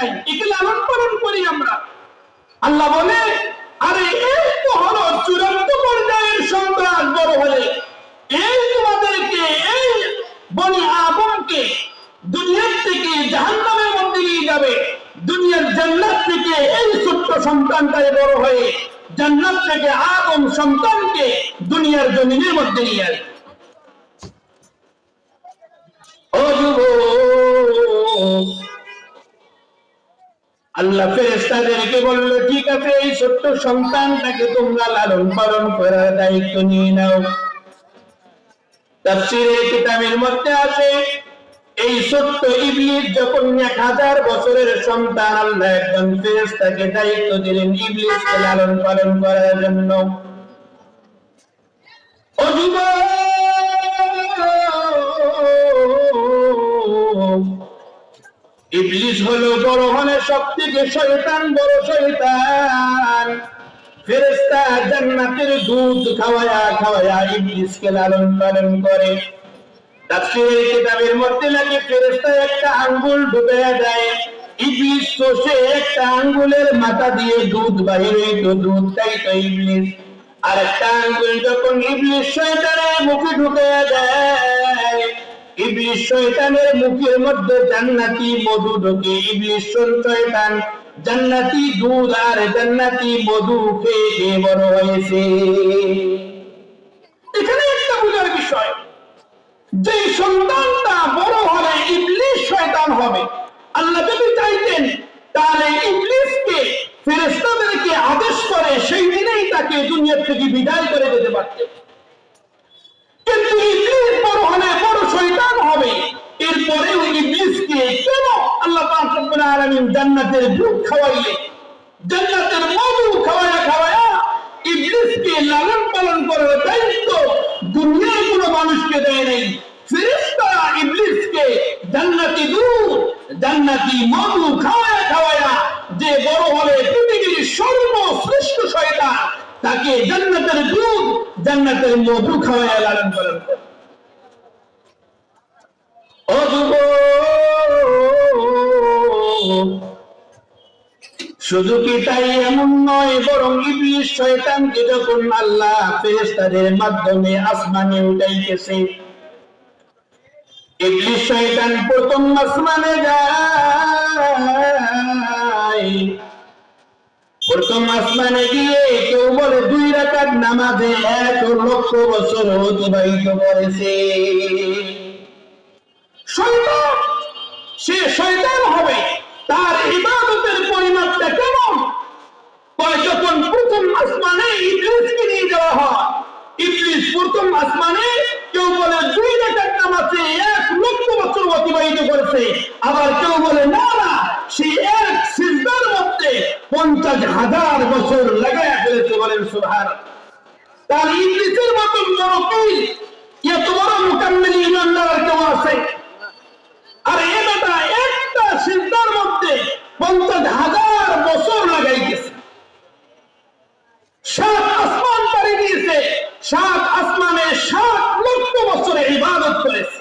নাই। একে লালন পালন করি আমরা। আল্লাহ বলে, আরে এই তো হলো চূড়ান্ত পর্যায়ের সন্ত্রাস বড় হলে এই তোমাদেরকে, এই বনি আদমকে দুনিয়ার থেকে জাহান্নামের মধ্যে নিয়ে যাবে। দুনিয়ার জান্নাত থেকে এই ছোট্ট সন্তানটাই বড় হয়ে জান্নাত থেকে আদম সন্তানকে দুনিয়ার জমিনের মধ্যে নিয়ে আসবে। আল্লাহ ফেরেস্তাদেরকে বলল, ঠিক আছে, এই ছোট্ট সন্তানটাকে তোমরা লালন পালন করার দায়িত্ব নিয়ে নাও। কিতাবের মধ্যে আছে, এই ছোট্ট ইবলিস যখন এক হাজার বছরের সন্তান, আল্লাহ একজন ফেরেস্তাকে দায়িত্ব দিলেন ইবলিসকে লালন পালন করার জন্য। ও ইবলিস বড় থেকে শয়তান, বড় শয়তান। জান্নাতের দুধ খাওয়ায়া খাওয়ায়া লালন পালন করে। তাফসীরের কিতাবের মধ্যে একটা আঙ্গুল ঢুকায়া দেয়। ইবলিস চষে একটা আঙ্গুলের মাথা দিয়ে দুধ বাহির হইতো দুধ খাইতো ইবলিস। আর একটা আঙ্গুল যখন শয়তানের মুখে ঢুকায়া দেয় ইবলিস শয়তানের মুখের মধ্যে জান্নাতি মধু ঢোকে। ইবলিস শয়তান জান্নাতি দুধ আর জান্নাতি মধু খেয়ে বড় হয়েছে। এখানে একটা বোঝার বিষয়, যে সন্তানটা বড় হলে ইবলিস শয়তান হবে। আল্লাহ যদি চাইতেন, তাহলে ইবলিসকে, ফেরেশতাদেরকে আদেশ করে সেই দিনেই তাকে দুনিয়া থেকে বিদায় করে দিতে পারতেন। হলে মানুষকে দেয় নাই। ফেরেশতারা ইবলিসকে জান্নাতি দুধ, জান্নাতি মধু খাওয়ায়া খাওয়ায়া যে বড় হবে পৃথিবীর সর্বশ্রেষ্ঠ শয়তান, তাকে জান্নাতের দুধ জান্নাতের মধু খাওয়ায়া লালন পালন শুধু কি তাই এমন নয়, বরং ইবলিস যখন আল্লাহ ফেরেশতাদের মাধ্যমে আসমানে উঠাইতেছে শয়তান প্রথম আসমানে যায়। প্রথম আসমানে গিয়ে কেউ বলে দুই রাকাত নামাজে এক লক্ষ বছর অতিবাহিত করেছে। সে শয়তান হবে, তার ইবাদতের পরিমাণটা কেমন? যখন প্রথম আসমানে ইবলিসকে নিয়ে যাওয়া হয়, ইবলিস প্রথম আসমানে কেউ বলে দুই রাকাত নামাজে এক লক্ষ বছর অতিবাহিত করেছে। আবার কেউ বলে, না না, সে এক সিজদার মধ্যে পঞ্চাশ হাজার বছর লাগায় ফেলেছে বলেন সুবহান তার ইংলিশের মতন পীর এত বড় মুকাম্মিল ইমানদার কেউ আছে? আর এ বেটা একটা সিজদার মধ্যে পঞ্চাশ হাজার বছর লাগাইতেছে সাত আসমান পাড়ি দিয়েছে সাত আসমানে সাত লক্ষ বছরে ইবাদত করেছে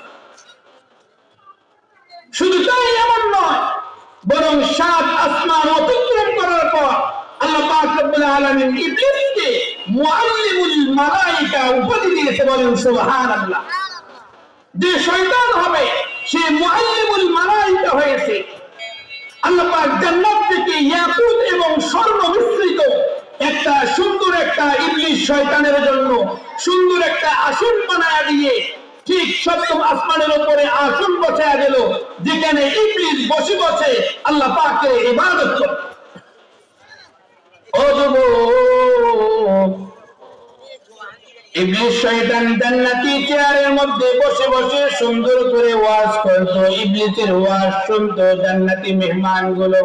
শুধু তাই এমন নয় বরং সাত আসমান অতিক্রম করার পর আল্লাহ পাক রব্বুল আলামিন ইবলিসকে মুআল্লিমুল মালাইকা উপাধি বলেন সুবহানাল্লাহ। যে শয়তান হবে, সে মুআল্লিমুল মালাইকা হয়েছে। আল্লাহ পাক সুন্দর একটা ইবলিস শয়তানের জন্য সুন্দর একটা আসন বানায় দিয়ে ঠিক সপ্তম আসমানের উপরে আসন বসায় দিল, যেখানে ইবলিস বসে বসে আল্লাহ পাকে ইবাদত করে ইবলিস শয়তান জান্নাতি চেয়ারের মধ্যে বসে বসে সুন্দর করে ওয়াজ করতো। ওয়াজ জান্নাতি মেহমানগুলো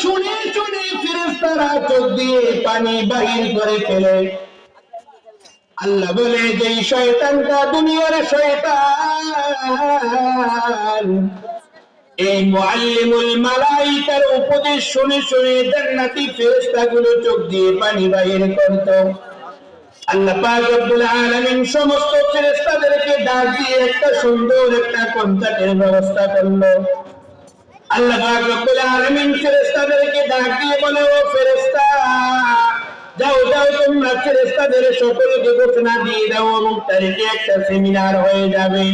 শুনে শুনে চোখ দিয়ে পানি বাহির করে ফেলে। আল্লাহ বলে যে শয়তানটা দুনিয়ার শয়তান, এই মুআল্লিমুল মালাইকার উপদেশ শুনে শুনে জান্নাতি ফেরেশতাগুলো চোখ দিয়ে পানি বাইর করত। আল্লাহ পাক রব্বুল আলামিন সমস্ত ফেরেশতাদেরকে ডাক দিয়ে একটা সুন্দর একটা কন্ট্রাক্টের ব্যবস্থা করল। আল্লাহ পাক রব্বুল আলামিন ফেরেশতাদেরকে ডাক দিয়ে বলে, ও ফেরেশতা যাও যাও, তোমরা ফেরেশতাদের সকলকে ঘোষণা দিয়ে দাও এবং তারিখে একটা সেমিনার হয়ে যাবে।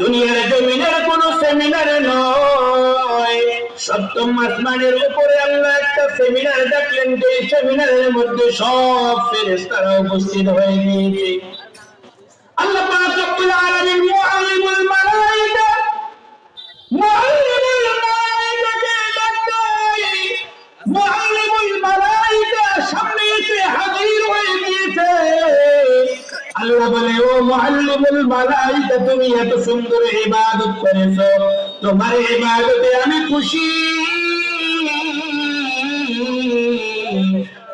দুনিয়ার জমিনের কোন সেমিনার নয়। সপ্তম আসমানের উপরে আল্লাহ একটা সেমিনার ডাকলেন, যে সেমিনারের মধ্যে সব ফেরেশতারা উপস্থিত হয়ে গিয়েছে। আল্লাহ পাক রব্বুল আলামিন মুআল্লিমুল মালাইকা মুআল্লিমুল মালাইকাকে ডাকতে মুআল্লিমুল মালাইকা সামনে এসে হাজির হয়ে গিয়েছে আল্লাহ বলে, ও মুআল্লিমুল মালাইকা তুমি এত সুন্দর ইবাদত করেছ। তোমার ইবাদতে আমি খুশি।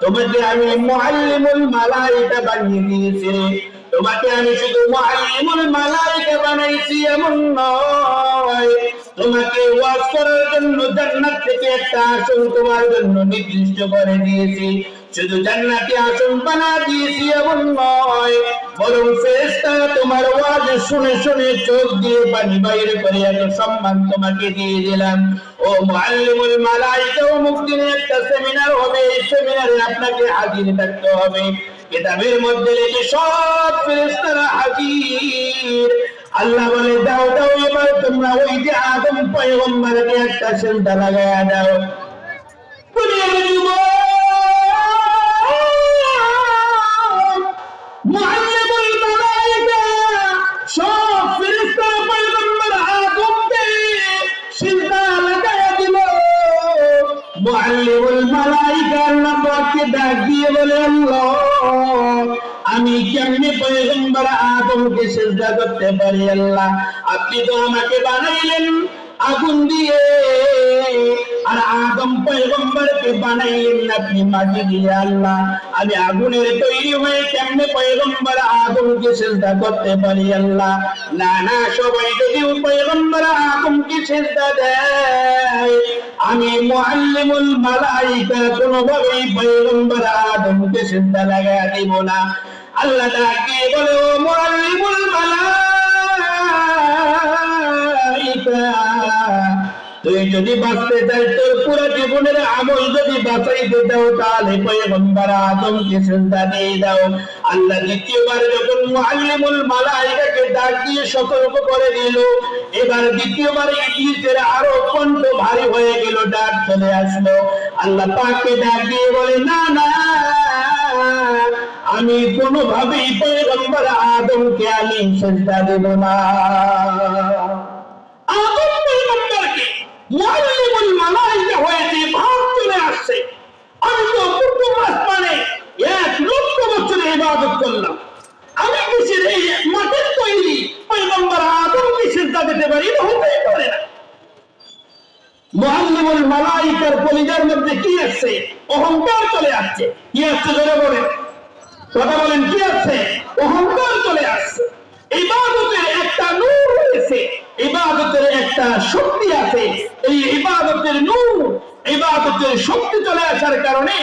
তোমাকে আমি মুআল্লিমুল মালাইকা বানিয়ে দিয়েছি। তোমাকে আমি শুধু মুআল্লিমুল মালাইকা বানাইছি, এমন নয়। তোমাকে ওয়াজ করার জন্য জান্নাত থেকে একটা আসন তোমার জন্য নির্দিষ্ট করে দিয়েছি। শুধু জান্নাতি আসন বানা দিয়েছি, এমন নয়। বরং ফেরেশতা তোমার ওয়াজ শুনে শুনে চোখ দিয়ে পানি বাইরে করে এত সম্মান তোমাকে দিয়ে দিলাম। ও মুআল্লিমুল মালাইকা, ও মুক্তিনের একটা সেমিনার হবে, এই সেমিনারে আপনাকে হাজির থাকতে হবে। কিতাবের মধ্যে লেখে সব ফেরেশতারা হাজির। আল্লাহ বলে, দাও দাও, এবার তোমরা ওই যে আদম পয়গম্বরকে একটা সেজদা লাগায়া দাও। দুনিয়ার যুবক মুআল্লিমুল মালাইকা সব ফেরেশতা পয়গম্বর আদমকে সিজদা লাগায়া দিল। মুআল্লিমুল মালাইকা পাককে ডাক দিয়ে বলে, আল্লাহ, আমি কেমনে পয়গম্বর আদমকে সিজদা করতে পারি, আল্লাহ? আপনি তো আমাকে বানাইলেন আগুন দিয়ে। আর আদম পয়গম্বরকে বানাইলেন আপনি মাটি দিয়ে আল্লাহ? আমি আগুনের তৈরি হয়ে কেমনে পয়গম্বর আদমকে সিজদা করতে পারি আল্লাহ? না না, সবাই যদি পয়গম্বর আদমকে সিজদা দেয়, আমি মুআল্লিমুল মালাইকা কোনোভাবেই পয়গম্বর আদমকে সিজদা লাগায়া দিব না। আল্লাহ ডাকে বলে, ও মুআল্লিমুল মালাইকা তুই যদি বাঁচতে চাই তোর পুরো জীবনের আমল যদি বাঁচাইতে দাও, তাহলে আদমকে দিয়ে দাও। আল্লাহ দ্বিতীয়বার যখন মুআল্লিমুল মালাইকাকে ডাক দিয়ে সতর্ক করে দিল, এবার দ্বিতীয়বার ইবলিসের আরও কণ্ঠ ভারী হয়ে গেল, ডাক চলে আসলো। আল্লাহ পাককে ডাক দিয়ে বলে, না না, আমি কোনোভাবেই পয়গম্বর আদমকে আমি সিজদা দেব না। আদম মুআল্লিমুল মালাইকা হয়েছে ভাব চলে আসছে। আমি তো প্রথম আসমানে এক লক্ষ বছর ইবাদত করলাম। আমি কিসের এই মাটির তৈরি পয়গম্বর আদমকে সিজদা দিতে পারি এটা হতেই পারে না। মুআল্লিমুল মালাইকার কলিজার মধ্যে কি আছে? অহংকার চলে আসছে। কি আসছে ধরে বলে? কথা বলেন, কি আছে? অহংকার চলে আসছে। ইবাদতের একটা নূর রয়েছে ইবাদতের একটা শক্তি আছে। এই ইবাদতের নূর, ইবাদতের শক্তি চলে আসার কারণে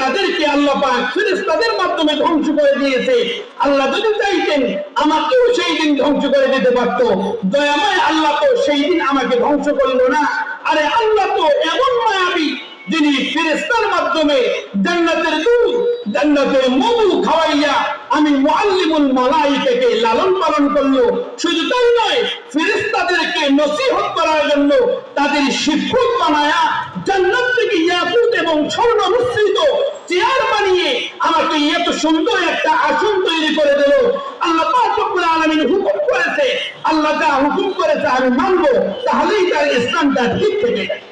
তাদেরকে আল্লাহ মাধ্যমে ধ্বংস করে দিয়েছে, আল্লাহ যদি চাইতেন, আমাকেও সেই দিন ধ্বংস করে দিতে পারত। দয়াময় আল্লাহ তো সেই দিন আমাকে ধ্বংস করল না। আরে আল্লাহ তো এমন মায়াবী যিনি ফেরেশতার মাধ্যমে জান্নাতের দুধ, জান্নাতের মধু খাওয়াইয়া আমি মুআল্লিমুল মালাইকাকে লালন পালন করল শুধু তাই নয়, ফেরেশতাদেরকে নসিহত করার জন্য তাদের শিক্ষক বানায়া জান্নাত থেকে ইয়াকুত এবং স্বর্ণ মিশ্রিত চেয়ার বানিয়ে আমাকে এত সুন্দর একটা আসন তৈরি করে দিল। আল্লাহ পাক রব্বুল আলামিন হুকুম করেছে, আল্লাহ যা হুকুম করেছে আমি মানবো, তাহলেই তার ইসলামটা ঠিক থেকে যায়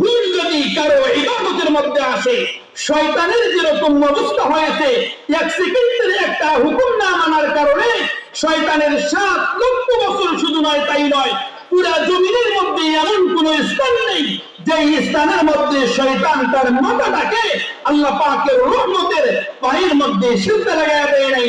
গুণ যদি কারও ইবাদতের মধ্যে আসে, শয়তানের যেরকম অবস্থা হয়েছে, এক সেকেন্ডের একটা হুকুম না মানার কারণে শয়তানের সাত লক্ষ বছর শুধু নয়, তাই নয়, পুরা জমিনের মধ্যে এমন কোন স্থান নেই যে স্থানের মধ্যে শয়তান তার মাথাটাকে আল্লাহ পাকের রহমতের পায়ের মধ্যে সিদ্ধ লাগাই দেয় নাই।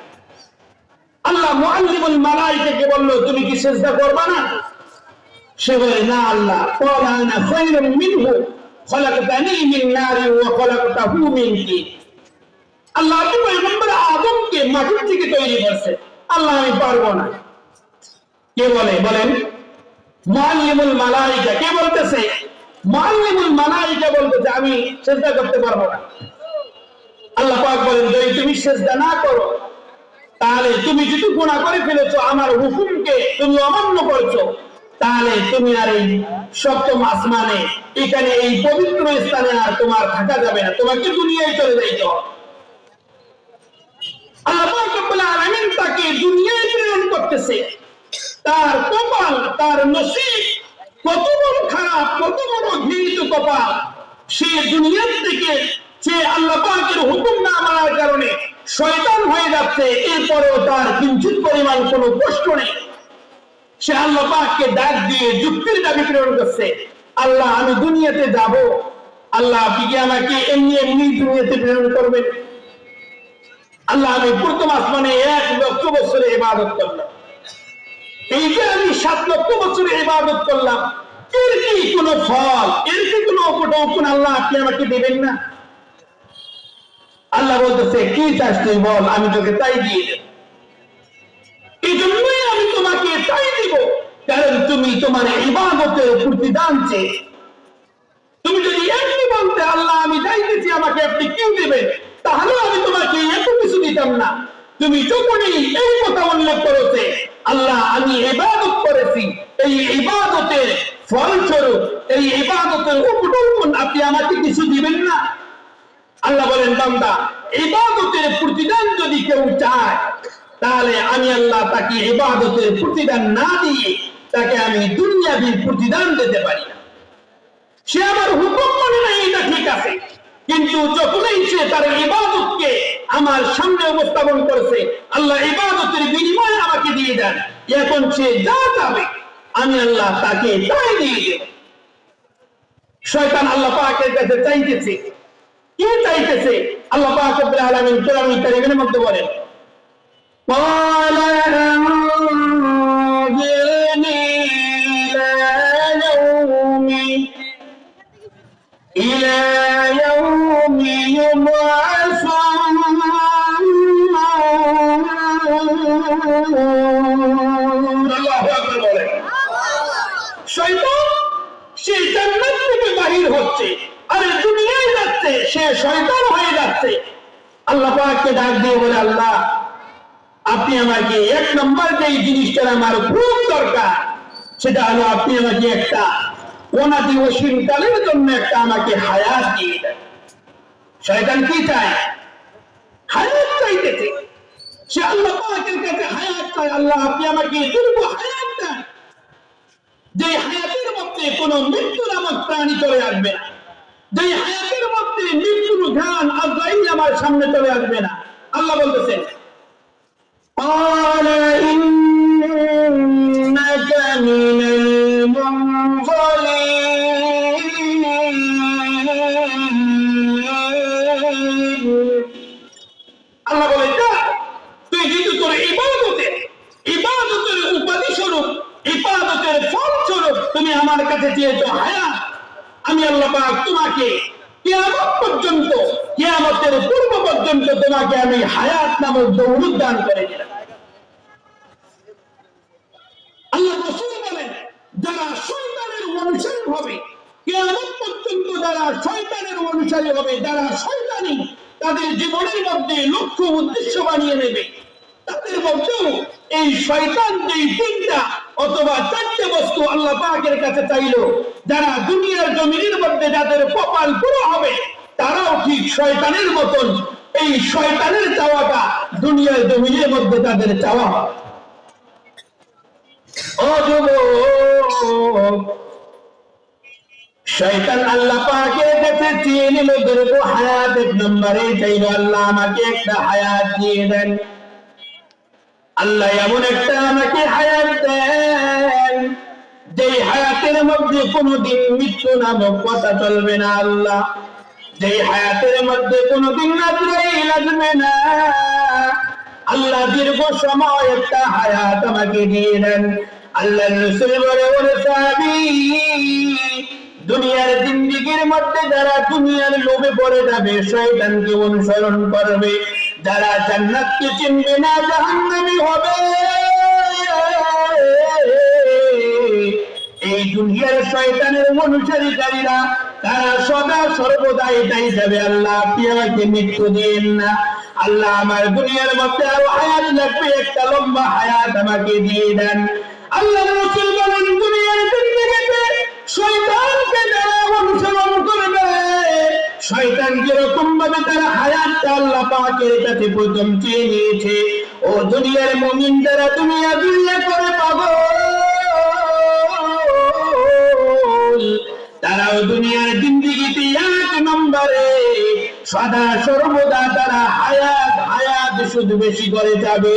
আল্লাহ মুআল্লিমুল মালাইকাকে বলল, তুমি কি সেজদা করবে না? সে বলে, না আল্লাহ আনা খায়রুম মিনহু খলাকতানি মিন নারি ওয়া খলাকতাহু আল্লাহ পয়গম্বর আদমকে থেকে তৈরি আল্লাহ, আমি পারব না। কে বলে? বলেন, মুআল্লিমুল মালাইকা। কে বলতেছে? মুআল্লিমুল বলতেছে আমি সেজদা করতে পারব না। আল্লাহ পাক বলেন, যদি তুমি চেষ্টা না করো তাহলে তুমি যদি গুণা করে ফেলেছো, আমার হুকুমকে তুমি অমান্য করছ, তাহলে তুমি আর এই সপ্তম আসমানে, এখানে এই পবিত্র স্থানে আর তোমার থাকা যাবে না, তোমাকে দুনিয়ায় চলে যাইতে হবে। হুকুম না মানার কারণে শয়তান হয়ে যাচ্ছে, এরপরেও তার কিঞ্চিত পরিমাণ কোনো কষ্ট নেই। সে আল্লাহ পাককে ডাক দিয়ে যুক্তির দাবি প্রেরণ করছে, আল্লাহ, আমি দুনিয়াতে যাব, আল্লাহ, আপনি কি আমাকে এমনি এমনি দুনিয়াতে প্রেরণ করবেন? আল্লাহ, আমি প্রথম আসমানে এক লক্ষ বছরে ইবাদত করলাম। এই যে আমি সাত লক্ষ বছরে ইবাদত করলাম, এর কি কোনো ফল, এর কি কোনো উপটৌকন আল্লাহ আপনি আমাকে দেবেন না? আল্লাহ বলতেছে, কি চাস তুই বল, আমি তোকে তাই দিয়ে দেব। এই জন্যই আমি তোমাকে তাই দিব, কারণ তুমি তোমার ইবাদতের প্রতিদান চেয়ে। তুমি যদি এমনি বলতে, আল্লাহ, আমি চাইতেছি আমাকে আপনি কি দেবেন? তাহলে আমি তোমাকে এত কিছু দিতাম না। তুমি যখনই এই কথা উল্লেখ করেছে, আল্লাহ, আমি ইবাদত করেছি, এই ইবাদতের ফলস্বরূপ, এই ইবাদতের উপটৌকন আপনি আমাকে কিছু দিবেন না? আল্লাহ বলেন, বান্দা, ইবাদতের প্রতিদান যদি কেউ চায়, তাহলে আমি আল্লাহ তাকে ইবাদতের প্রতিদান না দিয়ে তাকে আমি দুনিয়াবি প্রতিদান দিতে পারি। না সে আমার হুকুম মানে না এটা ঠিক আছে। কিন্তু যখনই সে তার ইবাদতকে আমার সামনে উপস্থাপন করেছে, আল্লাহ ইবাদতের বিনিময়ে আমাকে দিয়ে দেন। এখন সে যা যাবে আমি আল্লাহ তাকে তাই দিয়ে দেব। শয়তান আল্লাহ পাকের কাছে চাইতেছে কি চাইতেছে আল্লাহ পাক রব্বুল আলামিন কোরআন কারীমের মধ্যে বলেন قال সে শয়তান হয়ে যাচ্ছে। আল্লাহ পাককে ডাক দিয়ে বলে, আল্লাহ, আপনি আমাকে এক নম্বর যে জিনিসটার আমার খুব দরকার, সেটা হলো আপনি আমাকে একটা অনাদি অসীমকালের জন্য একটা আমাকে হায়াত দিয়ে দেন। শয়তান কি চায়? হায়াত চাইতেছে। সে আল্লাহ পাকের কাছে হায়াত চায়, আল্লাহ, আপনি আমাকে দীর্ঘ হায়াত দেন। যে হায়াতের মধ্যে কোনো মৃত্যু নামক প্রাণী চলে আসবে না। যে হায়াতের মধ্যে মৃত্যুর ঘ্রাণ আজরাইল আমার সামনে চলে আসবে না আল্লাহ বলতেছেন قال إنك من المنظرين আল্লাহ বলে যা তুই কিন্তু তোর ইবাদতের ইবাদতের উপাধি স্বরূপ ইবাদতের ফল স্বরূপ তুমি আমার কাছে চেয়েছো হায়াত আমি আল্লাহ তোমাকে পূর্ব পর্যন্ত তোমাকে আমি হায়াত নামক দান করে হবে যারা তাদের জীবনের মধ্যে লক্ষ্য উদ্দেশ্য বানিয়ে নেবে। তাদের মধ্যেও এই শয়তান তিনটা অথবা চারটে বস্তু আল্লাহ পাকের কাছে চাইলো যারা দুনিয়ার জমিনের মধ্যে যাদের কপাল পুরো হবে, তারাও ঠিক শয়তানের মতন এই শয়তানের চাওয়াটা দুনিয়ার জমিনের মধ্যে তাদের চাওয়া হবে শয়তান আল্লাহ দিয়ে এমন একটা আমাকে হায়াত দেন যে হায়াতের মধ্যে কোনোদিন মৃত্যু নামক কথা চলবে না আল্লাহ। যে হায়াতের মধ্যে কোনোদিন নাজরাইল না। আল্লাহ দীর্ঘ সময় একটা হায়াত আমাকে দিয়ে দেন। আল্লাহ রসুল বলে সাহাবী, দুনিয়ার জিন্দিগির মধ্যে যারা দুনিয়ার লোভে পড়ে যাবে, শয়তানকে অনুসরণ করবে। যারা জান্নাতকে চিনবে না, জাহান্নামী হবে। এই দুনিয়ার শয়তানের অনুসারীকারীরা তারা সদা সর্বদা এটাই যাবে আল্লাহ আপনি আমাকে মৃত্যু দিন না। আল্লাহ আমার দুনিয়ার মধ্যে আরও হায়াত লাগবে, একটা লম্বা হায়াত আমাকে দিয়ে দেন। আল্লাহ রসুল বলেন, দুনিয়ার জিন্দিগিতে শয়তানকে অনুসরণ করবে। শয়তান যেরকম ভাবে তারা হায়াতটা আল্লাহ পাকের কাছে চেয়ে নিয়েছে। ও দুনিয়ার মুমিন যারা দুনিয়া দুনিয়া করে পাগল দুনিয়ার জিন্দিগিতে এক নম্বরে, সদা সর্বদা তারা হায়াত হায়াত শুধু বেশি করে যাবে।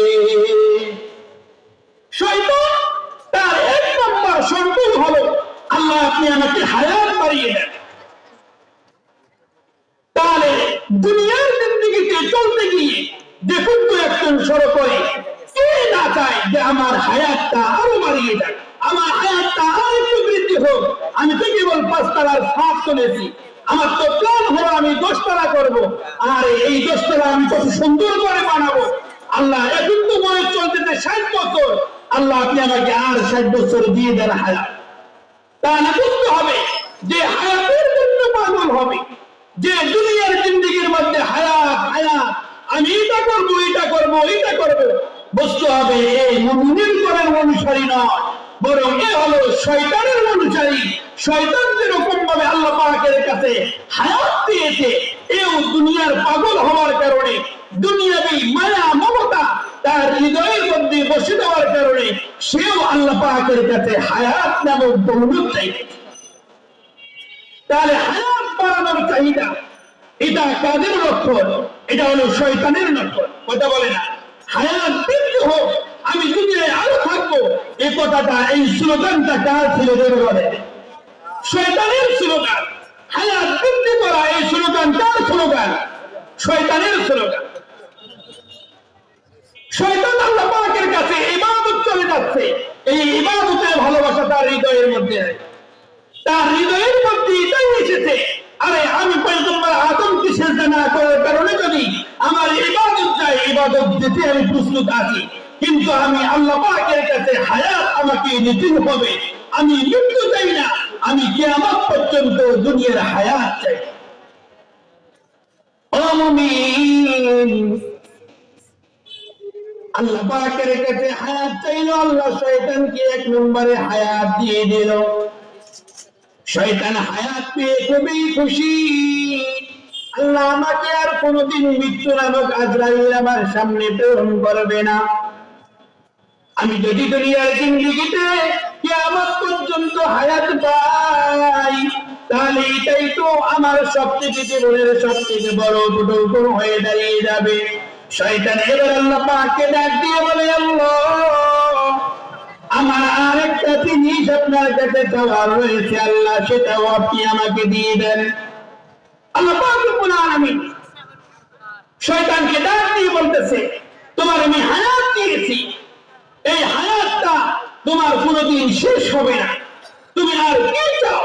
তার এক নম্বর সম্পূর্ণ হলো আল্লাহ, আপনি আমাকে হায়াত বাড়িয়ে দেন। তাহলে দুনিয়ার জিন্দিগিতে চলতে গিয়ে দেখুন তো একজন সড়কে কে না চায় যে আমার হায়াতটা আরও বাড়িয়ে যাক আমার হায়াতটা আরও একটু বৃদ্ধি হোক। আমি তো কেবল পাঁচতলার সাপ চলেছি আমার তো প্ল্যান হলো, আমি দশতলা করব। আর এই দশতলা আমি কত সুন্দর করে বানাবো। আল্লাহ এখন তো বয়স চলতেছে ষাট বছর। আল্লাহ আপনি আমাকে আর ষাট বছর দিয়ে দেন হায়াত। তাহলে বুঝতে হবে। যে হায়াতের জন্য পাগল হবে। যে দুনিয়ার জিন্দিগির মধ্যে হায়াত হায়াত। আমি এটা করব এটা করব এটা করব। বুঝতে হবে, এই মুমিনের করার অনুসারী নয়। বরং এ হলো শয়তানের অনুসারী শয়তান যেরকম ভাবে আল্লাহ কাছে হায়াত দিয়েছে, এও দুনিয়ার পাগল হওয়ার কারণে, দুনিয়াবি মায়া, মমতা তার হৃদয়ের মধ্যে বসে দেওয়ার কারণে সেও আল্লাহ পাকের কাছে হায়াত নামক তাহলে হায়াত বাড়ানোর চাহিদা, এটা কাদের লক্ষণ এটা হলো শয়তানের লক্ষণ কথা বলে না। হায়াত বৃদ্ধি হোক আমি দুনিয়ায় আরও থাকব এই কথাটা এই স্লোগানটা কার ছিল শয়তানের স্লোগান। হায়াত বৃদ্ধি করা এই স্লোগান কার স্লোগান? শয়তানের স্লোগান। শয়তান আল্লাহ পাকের কাছে ইবাদত চলে যাচ্ছে। এই ইবাদতের ভালোবাসা তার হৃদয়ের মধ্যে তার হৃদয়ের মধ্যে এটাই এসেছে। আরে আমি পয়গম্বর আদমকে সেজদা না করার কারণে যদি আমার ইবাদত যায়, ইবাদত দিতে আমি প্রস্তুত আছি। কিন্তু আমি আল্লাহ পাকের কাছে হায়াত আমাকে নিতে হবে। আমি মৃত্যু চাই না, আমি কিয়ামত পর্যন্ত দুনিয়ার হায়াত চাই। আল্লাহ পাকের কাছে হায়াত চাইলো, আল্লাহ শয়তানকে এক নম্বরে হায়াত দিয়ে দিল। শয়তান হায়াত পেয়ে খুবই খুশি। আল্লাহ আমাকে আর কোনোদিন মৃত্যু নামক আজরাইল আমার সামনে প্রেরণ করবে না। আমি যদি দুনিয়ার জিন্দিগিতে আমার পর্যন্ত হায়াত পাই, তাহলে এটাই তো আমার সব থেকে জীবনের সব থেকে বড় উপটোকন হয়ে দাঁড়িয়ে যাবে। শয়তান এবার আল্লাহ পাককে ডাক দিয়ে বলে, আল্লাহ, আমার আর একটা জিনিস আপনার কাছে চাওয়ার রয়েছে, আল্লাহ, সেটাও আপনি আমাকে দিয়ে দেন। আল্লাহ পাক রব্বুল আলামিন শয়তানকে ডাক দিয়ে বলতেছে, তোমার আমি হায়াত দিয়েছি এই হায়াতটা তোমার কোনোদিন শেষ হবে না তুমি আর কি চাও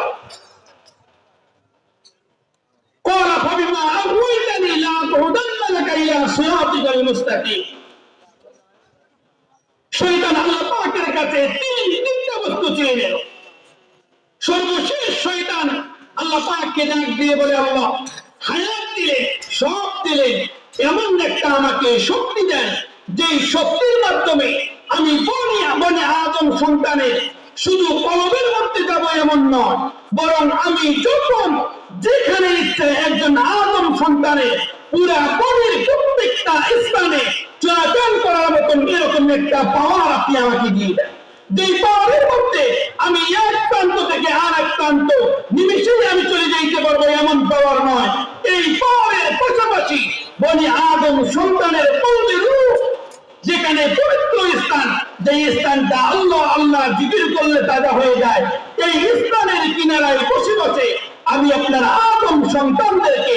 قال فبما أغويتني لأقعدن لك إلى صراطك المستقيم শয়তান আল্লাহ পাকের কাছে তিন তিনটা বস্তু চেয়ে নিল সর্বশেষ শয়তান আল্লাহ পাককে ডাক দিয়ে বলে আল্লাহ হায়াত দিলে সব দিলেন এমন একটা আমাকে শক্তি দেন যেই শক্তির মাধ্যমে আমি বনি বনে আদম সন্তানের শুধু কলবের মধ্যে যাব এমন নয়, বরং আমি যখন যেখানে ইচ্ছে একজন আদম সন্তানের পুরা বনের প্রত্যেকটা স্থানে চলাচল করার মতন এরকম একটা পাওয়ার আপনি আমাকে দিয়ে দেন। যে পাওয়ারের মধ্যে আমি এক প্রান্ত থেকে আর এক প্রান্ত নিমিশেই আমি চলে যাইতে পারব এমন পাওয়ার নয়। এই পাওয়ারের পাশাপাশি বনি আদম সন্তানের পৌনে রূপ যেখানে পবিত্র স্থান যে স্থানটা আল্লাহ আল্লাহ জিকির করলে তাজা হয়ে যায় এই স্থানের কিনারায় বসে বসে আমি আপনার আদম সন্তানদেরকে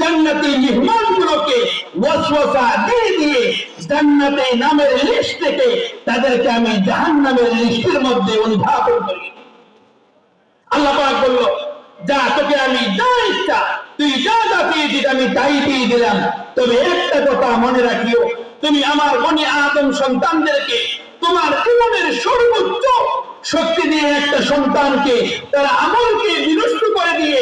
জান্নাতি মেহমানগুলোকে ওয়াসওয়াসা দিয়ে দিয়ে জান্নাতে নামের লিস্ট থেকে তাদেরকে আমি জাহান্নামের লিস্টের মধ্যে অনুধাবন করি। আল্লাহ পাক বলল, যা তোকে আমি যা ইচ্ছা, তুই যা যা পেয়েছিস আমি তাই দিয়ে দিলাম। তবে একটা কথা মনে রাখিও তুমি আমার মনে আদম সন্তানদেরকে, তোমার জীবনের সর্বোচ্চ শক্তি দিয়ে একটা সন্তানকে, তারা আমলকে বিনষ্ট করে দিয়ে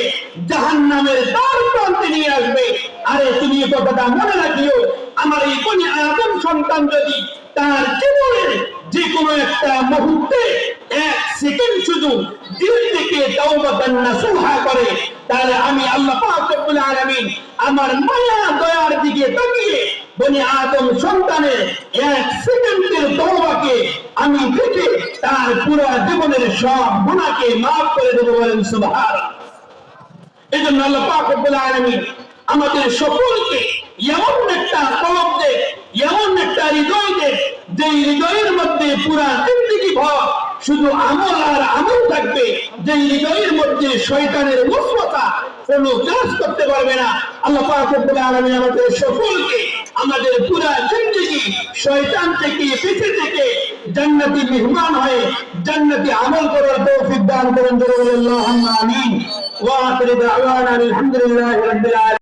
জাহান নামের দ্বার প্রান্তে নিয়ে আসবে। আরে তুমি এই কথাটা মনে রাখিও, আমার এই কোনি আদম সন্তান যদি তার জীবনের যে কোনো একটা মুহূর্তে এক সেকেন্ড শুধু দিল থেকে তাওবাতান নাসুহা করে, তাহলে আমি আল্লাহ পাক রব্বুল আলামিন আমার মায়া, দয়ার দিকে তাকিয়ে বনি আদম সন্তানের এক সেকেন্ডের তওবাকে আমি দেখে তার পুরো জীবনের সব গুনাহকে maaf করে দেবো বলেন সুবহানাল্লাহ। এই জন্য আল্লাহ পাক রব্বুল আলামিন আমাদের সকলকে এমন একটা কলব দে, এমন একটা হৃদয় দে যে হৃদয়ের মধ্যে পুরা জিন্দগি ভর শুধু আমল আর আমল থাকবে। যে হৃদয়ের মধ্যে শয়তানের মুসবতা কোনো কাজ করতে পারবে না। আল্লাহ পাক রব্বুল আমাদের সকলকে, আমাদের পুরা জিন্দগি শয়তান থেকে বেঁচে থেকে জান্নাতি মেহমান হয়ে জান্নাতি আমল করার তৌফিক দান করেন। আমিন। ওয়া দাওয়ানা আলহামদুলিল্লাহি রাব্বিল আলামিন।